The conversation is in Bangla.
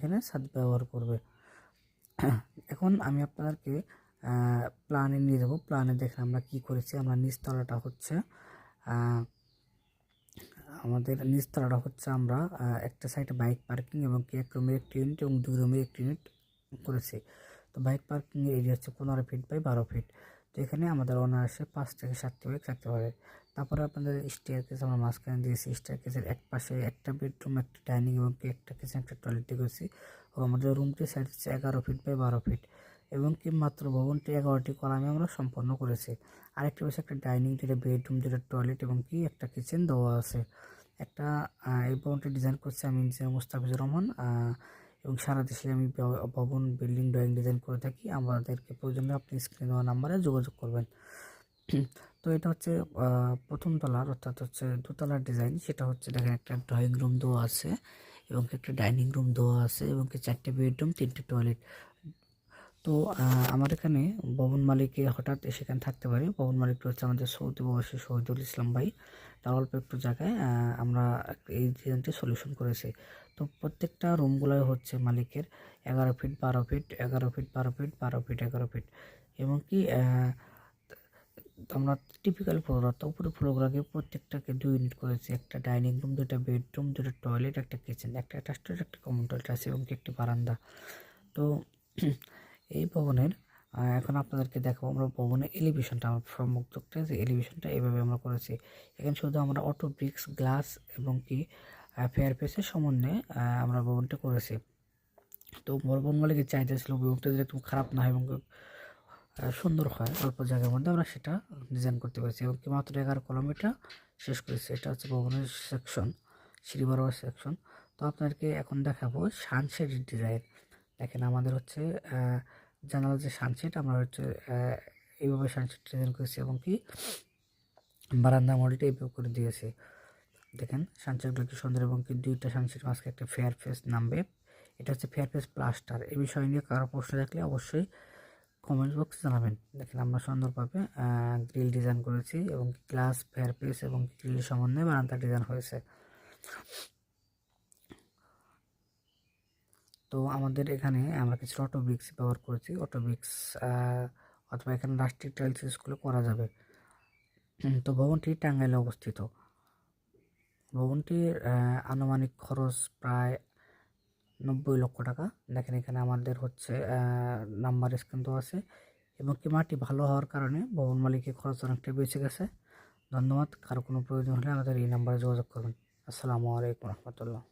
এখানে ছাদ ব্যবহার করবে। এখন আমি আপনাদেরকে প্ল্যানে নিয়ে যাব। প্ল্যানে দেখে আমরা কি করেছি। আমরা নিচতলাটা হচ্ছে আমাদের নিচতলাটা হচ্ছে আমরা একটা সাইডে বাইক পার্কিং এবং কি এক রুমের একটি ইউনিট এবং দুই রুমের একটি ইউনিট করেছি। তো বাইক পার্কিংয়ের এরিয়া হচ্ছে পনেরো ফিট বাই বারো ফিট তো এখানে আমাদের অনায়াসে পাঁচ থেকে সাতটি বাইক থাকতে পারে তারপরে আপনাদের স্টেয়ার কেস আমরা মাঝখানে দিয়েছি। স্টেয়ার কেসের এক পাশে একটা বেডরুম একটা ডাইনিং এবং কি একটা কিচেন একটা টয়লেট করেছি। ও আমাদের রুমটি সাইজ হচ্ছে এগারো ফিট বাই বারো ফিট এবং কি মাত্র ভবনটি এগারোটি কলামে আমরা সম্পন্ন করেছি। আরেকটি পাশে একটা ডাইনিং যেটা বেডরুম যেটা টয়লেট এবং কি একটা কিচেন দেওয়া আছে। একটা এই ভবনটি ডিজাইন করছি আমি ইঞ্জিনিয়ার মুস্তাফিজুর রহমান। এবং সারা দেশে আমি ভবন, বিল্ডিং, ড্রয়িং ডিজাইন করে থাকি। আমাদেরকে প্রয়োজনে আপনি স্ক্রিন দেওয়া নাম্বারে যোগাযোগ করবেন। তো এটা হচ্ছে প্রথম তলার, অর্থাৎ হচ্ছে দোতলার ডিজাইন। সেটা হচ্ছে দেখেন একটা ড্রয়িং রুম দেওয়া আছে এবং একটা ডাইনিং রুম দেওয়া আছে এবং চারটে বেডরুম, তিনটে টয়লেট। তো আমার এখানে ভবন মালিকে হঠাৎ সেখানে থাকতে পারে। ভবন মালিকটা হচ্ছে আমাদের সৌদি প্রবাসী শহীদুল ইসলাম ভাই। তার অল্প একটু জায়গায় আমরা এই ডিজাইনটি সলিউশন করেছি। তো প্রত্যেকটা রুমগুলোই হচ্ছে মালিকের এগারো ফিট বারো ফিট এগারো ফিট বারো ফিট বারো ফিট এগারো ফিট এবং কি আমরা টিপিক্যাল ফ্লোর অর্থাৎ উপরে ফ্লোরগুলোকে প্রত্যেকটাকে দুই ইউনিট করেছি। একটা ডাইনিং রুম দুটা বেডরুম দুটো টয়লেট একটা কিচেন একটা অ্যাটাচড একটা কমন টয়লেট আছে এবং কি একটি বারান্দা। তো এই ভবনের এখন আপনাদেরকে দেখাবো আমরা ভবনের এলিভেশনটা আমার সম্মুখটা যে এলিভেশনটা এইভাবে আমরা করেছি। এখানে শুধু আমরা অটো ব্রিক্স গ্লাস এবং কি ফেয়ার পেসের সমন্বয়ে আমরা ভবনটা করেছি। তো মালিকের চাহিদা ছিল, ভবনটা যদি একটু খারাপ না হয় এবং সুন্দর হয়, অল্প জায়গার মধ্যে আমরা সেটা ডিজাইন করতে পেরেছি এবং কি মাত্র এগারো কলম শেষ করেছি। এটা হচ্ছে ভবনের সেকশন সিঁড়ি সেকশন তো আপনাদেরকে এখন দেখাবো সানশেডের ডিজাইন দেখেন আমাদের হচ্ছে জানালার যে সানসেট আমরা হচ্ছে এইভাবে সানসেট ডিজাইন করেছি এবং কি বারান্দা মডেলটা এইভাবে করে দিয়েছি। দেখেন সানসেটগুলো কি সুন্দর এবং কি দুইটা সানসেট মাঝকে একটা ফেয়ার ফেস নামবে। এটা হচ্ছে ফেয়ার ফেস প্লাস্টার এই বিষয় নিয়ে কারও প্রশ্ন থাকলে অবশ্যই কমেন্ট বক্সে জানাবেন। দেখেন আমরা সুন্দরভাবে গ্রিল ডিজাইন করেছি এবং গ্লাস ফেয়ার ফেস এবং গ্রিল সমন্বয়ে বারান্দা ডিজাইন হয়েছে। তো আমাদের এখানে আমরা কিছু অটো ব্রিক্স ব্যবহার করেছি। অটো ব্রিক্স অথবা এখানে রাষ্ট্রিক টাইলস করলে করা যাবে। তো ভবনটি টাঙ্গাইলে অবস্থিত। ভবনটির আনুমানিক খরচ প্রায় নব্বই লক্ষ টাকা। দেখেন এখানে আমাদের হচ্ছে নাম্বার স্ক্যান তো আছে এবং কি মাটি ভালো হওয়ার কারণে ভবন মালিকের খরচ অনেকটা বেঁচে গেছে। ধন্যবাদ, কারও কোনো প্রয়োজন হলে আমাদের এই নাম্বারে যোগাযোগ করবেন আসসালামু আলাইকুম রহমতুল্লাহ।